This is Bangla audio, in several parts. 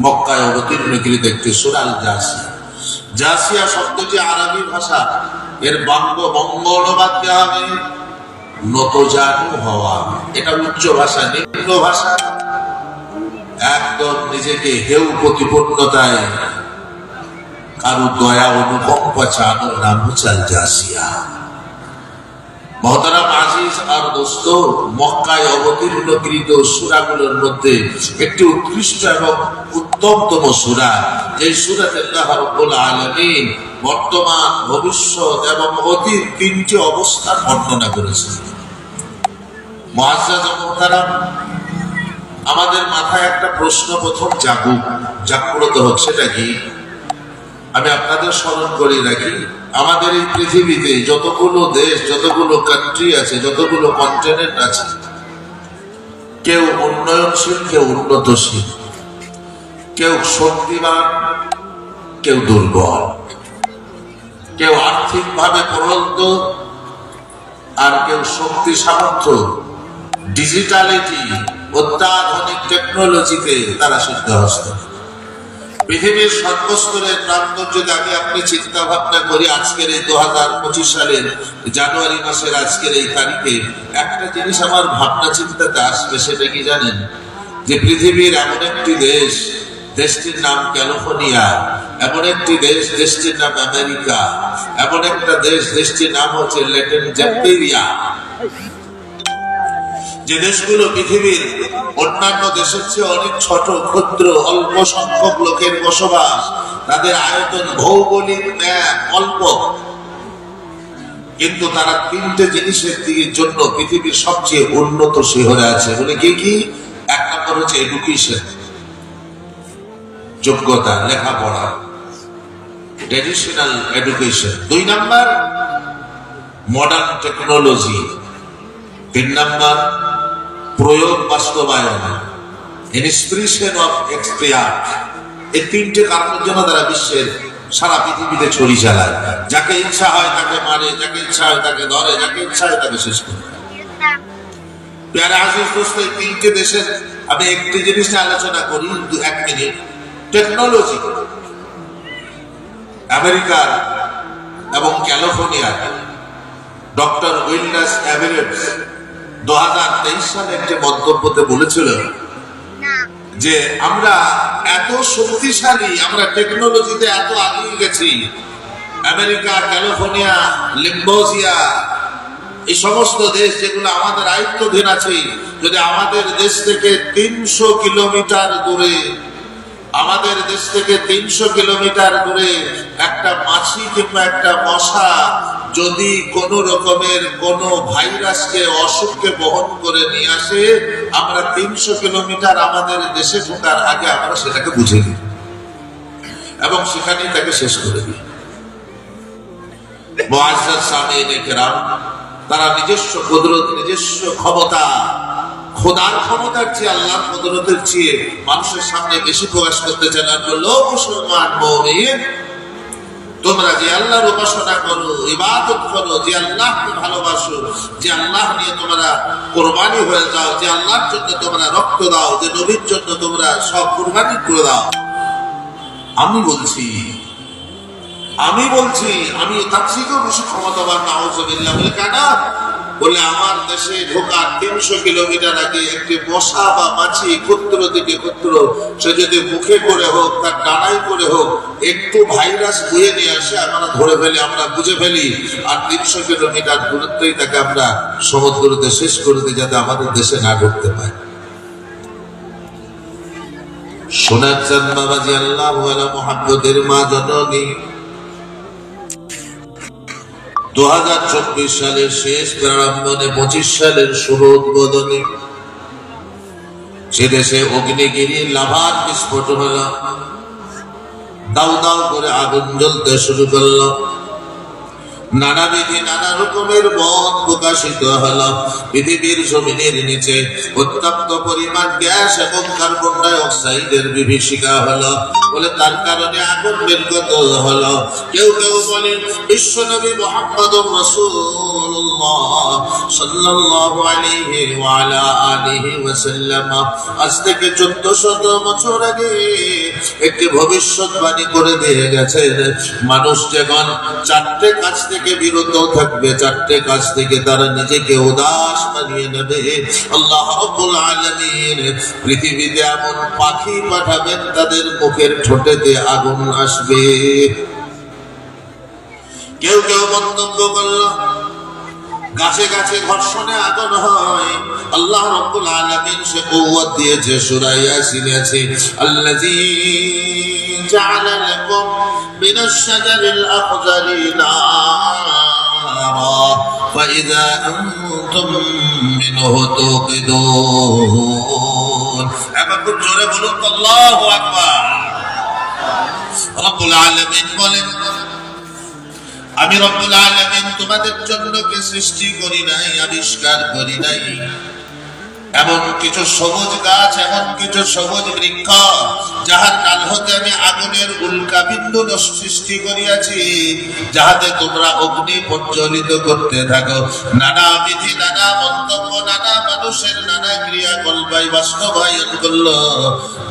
মক্কায় হবে এটা উচ্চ ভাষা ভাষা। একদম নিজেকে হেউ প্রতিপন্নতায় কারও দয়া অনুকম্পা চানোর নাম হচ্ছে জাসিয়া মহতারাম আজিজ আর দোস্ত, মক্কায় অবতীর্ণ অবতীর্ণকৃত সুরাগুলোর মধ্যে একটি উৎকৃষ্ট এবং উত্তমতম সুরা যে সুরাতে রাব্বুল আলামিন বর্তমান, ভবিষ্যৎ এবং অতীত তিনটি অবস্থার বর্ণনা করেছেন। মুআজ্জাজ ও মুহতারাম, আমাদের মাথায় একটা প্রশ্ন প্রথম জাগুক জাগ্রত হোক, সেটা কি? আমি আপনাদের স্মরণ করি রাখি আমাদের এই পৃথিবীতে যতগুলো দেশ, যতগুলো কান্ট্রি আছে, যতগুলো কন্টিনেন্ট আছে, কেউ উন্নয়নশীল, কেউ উন্নতশীল, কেউ শক্তিমান, কেউ দুর্বল, কেউ আর্থিকভাবে প্রবন্ত আর কেউ শক্তি সামর্থ্য ডিজিটালিটি অত্যাধুনিক টেকনোলজিতে তারা সিদ্ধহস্ত। পৃথিবীর সর্বস্তরের প্রান্তর যদি আমি আপনি চিন্তা ভাবনা করি, আজকের এই দু হাজার পঁচিশ সালের জানুয়ারি মাসের আজকের এই তারিখে, একটা জিনিস আমার ভাবনা চিন্তাতে আসবে, সেটা কি জানেন? যে পৃথিবীর এমন একটি দেশ, দেশটির নাম ক্যালিফোর্নিয়া, এমন একটি দেশ, দেশটির নাম আমেরিকা, এমন একটা দেশ, দেশটির নাম হচ্ছে ল্যাটিন জ্যাম্পেরিয়া যে দেশগুলো পৃথিবীর অন্যান্য দেশের চেয়ে অনেক ছোট, ক্ষুদ্র, অল্প সংখ্যক লোকের বসবাস। তাদের আয়তন ভৌগোলিক ম্যাপ অল্প। কিন্তু তারা তিনটে জিনিসের দিকের জন্য পৃথিবীর সবচেয়ে উন্নত শহরে আছে। বলে কি কি? এক নম্বর হচ্ছে এডুকেশন যোগ্যতা, লেখাপড়া ট্রেডিশনাল এডুকেশন দুই নাম্বার মডার্ন টেকনোলজি তিন নাম্বার, প্রয়োগ বাস্তবায়ন। ইন্সপিরেশন অফ এক্সপিরিয়ান্স এই তিনটে কারণের জন্য তারা বিশ্বের সারা পৃথিবীতে ছড়ি চালায় যাকে ইচ্ছা হয় তাকে মারে, যাকে ইচ্ছা হয় তাকে ধরে, যাকে ইচ্ছা হয় তাকে শেষ করে। পেয়ারা আশিস দোস্ত, এই তিনটে দেশের আমি একটি জিনিস আলোচনা করি এক মিনিট। টেকনোলজি। আমেরিকার এবং ক্যালিফোর্নিয়ার ডক্টর উইলনাস অ্যাভারেটস দু হাজার তেইশ সালে একটি মন্তব্যতে বলেছিল যে আমরা এত শক্তিশালী আমরা টেকনোলজিতে এত আগিয়ে গেছি আমেরিকা ক্যালিফোর্নিয়া লিম্বোজিয়া এই সমস্ত দেশ যেগুলো আমাদের আয়ত্তধীন আছে যদি আমাদের দেশ থেকে তিনশো কিলোমিটার দূরে আমাদের দেশ থেকে তিনশো কিলোমিটার দূরে একটা মাছি কিংবা একটা মশা যদি কোন রকমের কোন ভাইরাসকে, অসুখকে বহন করে নিয়ে আসে, আমরা তিনশো কিলোমিটার আমাদের দেশে ঢোকার আগে আমরা সেটাকে বুঝে নিই এবং সেখানেই তাকে শেষ করে দিই। তারা নিজস্ব কুদরত, নিজস্ব ক্ষমতা, খোদার ক্ষমতার চেয়ে আল্লাহর কুদরতের চেয়ে মানুষের সামনে বেশি প্রকাশ করতে চান মুসলমান তোমরা যে আল্লাহর উপাসনা করো, ইবাদত করো, যে আল্লাহকে ভালোবাসো, যে আল্লাহ নিয়ে তোমরা কোরবানি হয়ে যাও, যে আল্লাহর জন্য তোমরা রক্ত দাও, যে নবীর জন্য তোমরা সব কোরবানি করে দাও। আমি বলছি আমি বলছি, আমি তার থেকেও বেশি ক্ষমতাবান না হচ্ছে বললাম কেন বলে আমার দেশে ঢোকার তিনশো কিলোমিটার আগে একটি মশা বা মাছি ক্ষুদ্র থেকে ক্ষুদ্র, সে যদি মুখে করে হোক, তার ডানাই করে হোক, একটু ভাইরাস বয়ে নিয়ে আসে, আমরা ধরে ফেলি, আমরা বুঝে ফেলি। আর তিনশো কিলোমিটার দূরত্বই তাকে আমরা সমুদ্রতে শেষ করে দিই, যাতে আমাদের দেশে না ঢুকতে পায়। সোনার চাঁদ বাবাজি আল্লাহ মোহাম্মদের মা জননী। দু হাজার চব্বিশ সালের শেষ প্রারম্ভনে পঁচিশ সালের শুভ উদ্বোধনে সে দেশে অগ্নিগিরি, লাভার বিস্ফোরণ হল। দাউ দাউ করে আগুন জ্বলতে শুরু করল। নানাবিধি নানা রকমের মত প্রকাশিত পৃথিবীর জমিনের নিচে উত্তপ্ত পরিমাণ গ্যাস এবং কার্বন বিভীষিকা হল। বলে তার কারণে আগুন হলো। কেউ কেউ বলে বিশ্ব নবী মোহাম্মদ আজ থেকে চোদ্দ বছর আগে একটি ভবিষ্যৎবাণী করে দিয়ে গেছেন। মানুষ যখন চারটে কাজ থেকে বিরত থাকবে, চারটে কাজ থেকে তারা নিজেকে উদাস বানিয়ে নেবে। আল্লাহ পৃথিবীতে এমন পাখি পাঠাবেন, তাদের মুখের ঠোঁটেতে আগুন আসবে। কেউ কেউ মন্তব্য করল গাছে গাছে ঘর্ষণে আগুন হয়। আল্লাহ রব্বুল আলামিন সে কওয়াত দিয়েছে সূরা ইয়াসিন আছে, আল্লাযী জাআলা লাকুম মিনাশ শাজারিল আখজারি নারা, ফাইযা আনতুম মিনহু তুকিদুন। একবার খুব জোরে বলুন, আল্লাহু আকবার। রব্বুল আলামিন বলেন আমি রব্বুল আলামিন তোমাদের জন্য কে সৃষ্টি করি নাই, আবিষ্কার করি নাই। এমন কিছু সবুজ গাছ, এমন কিছু সবুজ বৃক্ষ, যাহার কাল হতে আমি আগুনের উল্কা বিন্দু সৃষ্টি করিয়াছি, যাহাতে তোমরা অগ্নি প্রজ্বলিত করতে থাকো। নানা বিধি, নানা মন্তব্য, নানা মানুষের নানা ক্রিয়াকল্পাই বাস্তবায়ন করল।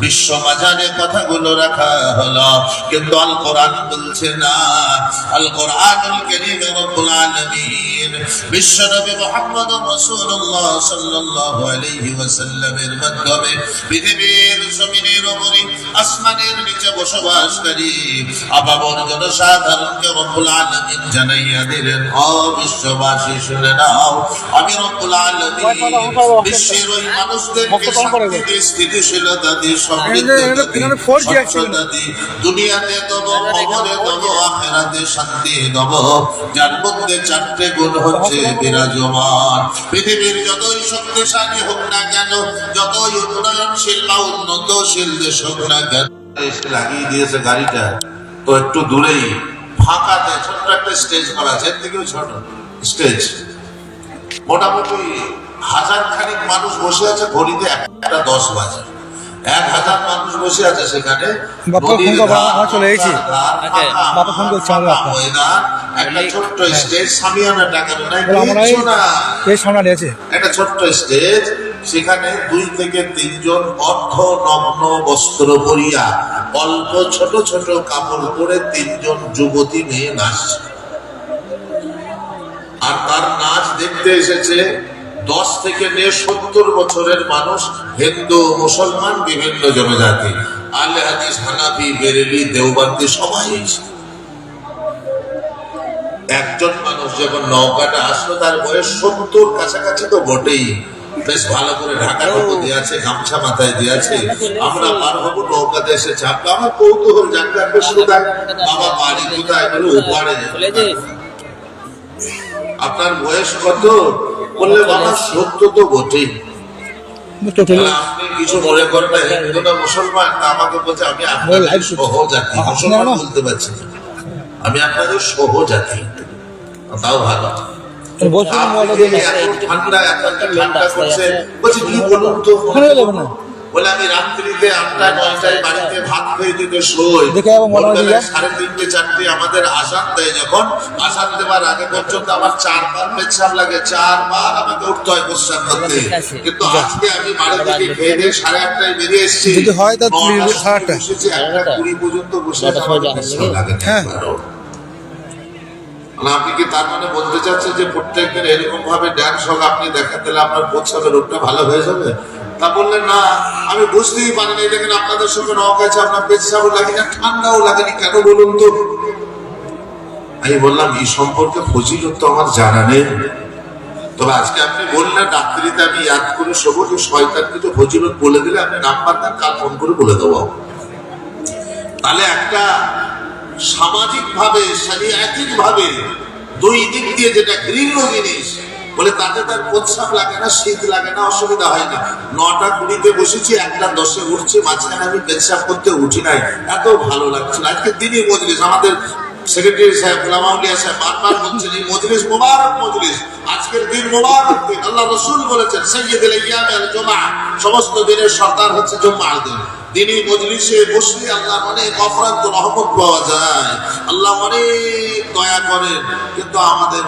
বিশ্ব মাঝারে কথাগুলো রাখা হলো। কিন্তু আল কোরআন বলছে না। আল কোরআনুল কারীম রব্বুল আলামিন বিশ্ব নবী মুহাম্মদ রাসূলুল্লাহ সাল্লাল্লাহু আলাইহি ওয়াসাল্লামের মাধ্যমে পৃথিবীর জমিনের উপরে, আসমানের নিচে বসবাসকারী আবাবর জনসাধারণকে রব্বুল আলামিন জানাইয়া দিলেন, ও বিশ্ববাসী, শুনে নাও। আমি রব্বুল আলামিন বিশ্বের ওই মানুষদেরকে শান্তি দিয়ে। স্থিতিশীলতা দিয়ে সমৃদ্ধতা দিয়ে স্বচ্ছতা দিয়ে দুনিয়াতে দেব কবরে দেব আখেরাতে শান্তি দেব। যার মধ্যে চারটে গুণ হচ্ছে বিরাজমান। পৃথিবীর যতই শক্তিশালী হোক না কেন যতই উন্নয়নশীল বা উন্নতশীল দেশ হোক না কেন এসে লাগিয়ে দিয়েছে গাড়িটা। তো একটু দূরেই ফাঁকাতে ছোট্ট একটা স্টেজ করা আছে। এর থেকেও ছোট। স্টেজ মোটামুটি হাজার খানিক মানুষ বসে আছে ঘড়িতে একটা দশ বাজে এক হাজার মানুষ বসে আছে সেখানে। আচ্ছা, একটা ছোট্ট স্টেজ সামিয়ানা আছে একটা ছোট্ট স্টেজ সেখানে দুই থেকে তিনজন অর্ধ নগ্ন বস্ত্র পরিয়া অল্প ছোট ছোট কাপড় পরে তিনজন যুবতী মেয়ে নাচছে। আর তার নাচ দেখতে এসেছে দশ থেকে নিয়ে সত্তর বছরের মানুষ হিন্দু মুসলমান বিভিন্ন জনজাতি। আলে হাদিস হানাফি বেরেলি দেওবান্দি সবাই। একজন মানুষ যখন নৌকাটা আসলো তার বয়স সত্তর কাছাকাছি তো বটেই। বেশ ভালো করে ঢাকা ঢুকো দিয়ে আছে গামছা মাথায় দিয়ে আছে। আমরা পার হব নৌকাতে এসে চাপলো আমার কৌতূহল জানতে একটা কোথায় বাবা বাড়ি কোথায়? বলে ওপারে আপনার বয়স কত? বললে বাবা সত্য তো বটেই। আপনি কিছু মনে করেন না হিন্দু না মুসলমান আমাকে বলছে আমি আপনাদের। সহজাতি। মুসলমান বলতে পারছি আমি আপনাদের সহজাতি। তাও ভালো। ঠান্ডা একটা ঠান্ডা করছে বলছি কি বলুন তো? বলে আমি রাত্রিতে আটটা নয়টায় বাড়িতে ভাত খেয়ে দিতে শোই দেখে আবার হয় ভোরবেলায় যে- সাড়ে তিনটে চারটে আমাদের আসান দেয় যখন। আসান দেওয়ার আগে পর্যন্ত আমার চারবার পেছাব লাগে চারবার আমাকে উঠতে হয় প্রস্রাব করতে। কিন্তু আজকে আমি বাড়ি থেকে খেয়ে দিয়ে সাড়ে আটটায় বেরিয়ে এসেছি। যদি হয় তা বসেছি, একটা কুড়ি পর্যন্ত বসে? লাগে হ্যাঁ। মানে আপনি কি তার মানে বলতে চাচ্ছেন যে প্রত্যেকদিন এরকম ভাবে ড্যান্স হোক আপনি দেখান তাহলে আপনার প্রস্রাবের রোগটা ভালো হয়ে যাবে? তা বললেন, না, আমি বুঝতেই পারিনি। দেখেন আপনাদের সঙ্গে নখ আছে আপনার পেশাবও লাগে না ঠান্ডাও লাগেনি। কেন বলুন তো? আমি বললাম, এই সম্পর্কে ফজিলত তো আমার জানা নেই। তবে আজকে আপনি বললেন, রাত্রিতে আমি ইয়াদ করে সবুজ শয়তান কিছু ফজিলত বলে দিলে আপনি নাম্বার দেন, কাল ফোন করে বলে দেবো। তাহলে একটা সামাজিক ভাবে শারীরিক ভাবে দুই দিক দিয়ে যেটা ঘৃণ্য জিনিস বলে তাতে তার প্রস্রাব লাগে না, শীত লাগে না, অসুবিধা হয় না। নটা কুড়িতে বসেছি, একটা দশে উঠছি, মাঝখানে আমি পেশাব করতে উঠি নাই। এত ভালো লাগছিল আজকে দিনই মজলিস। আমাদের সেক্রেটারি সাহেব, গুলামাউলিয়া সাহেব বারবার বলছেন, এই মজলিস মোবারক মজলিস। আজকের দিন মোবারক দিন। আল্লাহ রসুল বলেছেন সৈয়দুল ইয়াম আল জুমা সমস্ত দিনের সর্দার হচ্ছে জুম্মার দিন। দিনই মজলিসে বসলে আল্লাহ অনেক অপরাধ রহমত পাওয়া যায়। আল্লাহ অনেক দয়া করেন। কিন্তু আমাদের